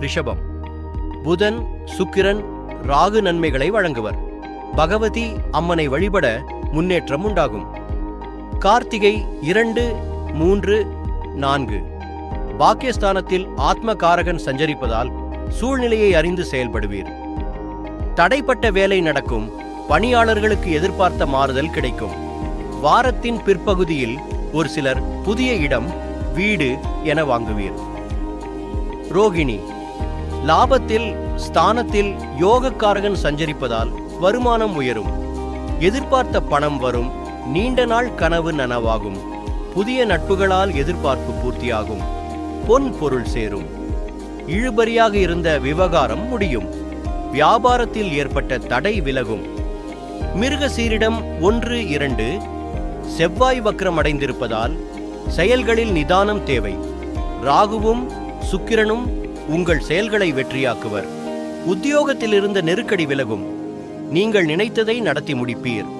ரிஷபம். புதன் சுக்கிரன் ராகு நன்மைகளை வழங்குவர். பகவதி அம்மனை வழிபட முன்னேற்றம் உண்டாகும். கார்த்திகை இரண்டு மூன்று நான்கு. பாக்கியஸ்தானத்தில் ஆத்ம காரகன் சஞ்சரிப்பதால் சூழ்நிலையை அறிந்து செயல்படுவீர். தடைப்பட்ட வேலை நடக்கும். பணியாளர்களுக்கு எதிர்பார்த்த மாறுதல் கிடைக்கும். வாரத்தின் பிற்பகுதியில் ஒரு சிலர் புதிய இடம் வீடு என வாங்குவீர். ரோகிணி லாபத்தில் ஸ்தானத்தில் யோகக்காரகன் சஞ்சரிப்பதால் வருமானம் உயரும். எதிர்பார்த்த பணம் வரும் நீண்ட நாள் கனவு நனவாகும். புதிய நட்புகளால் எதிர்பார்ப்பு பூர்த்தியாகும். பொன் பொருள் சேரும். இழுபறியாக இருந்த விவகாரம் முடியும். வியாபாரத்தில் ஏற்பட்ட தடை விலகும். மிருக சீரிடம் ஒன்று இரண்டு செவ்வாய் வக்ரம் அடைந்திருப்பதால் செயல்களில் நிதானம் தேவை. ராகுவும் சுக்கிரனும் உங்கள் செயல்களை வெற்றியாக்குவர். உத்தியோகத்திலிருந்த நெருக்கடி விலகும். நீங்கள் நினைத்ததை நடத்தி முடிப்பீர்.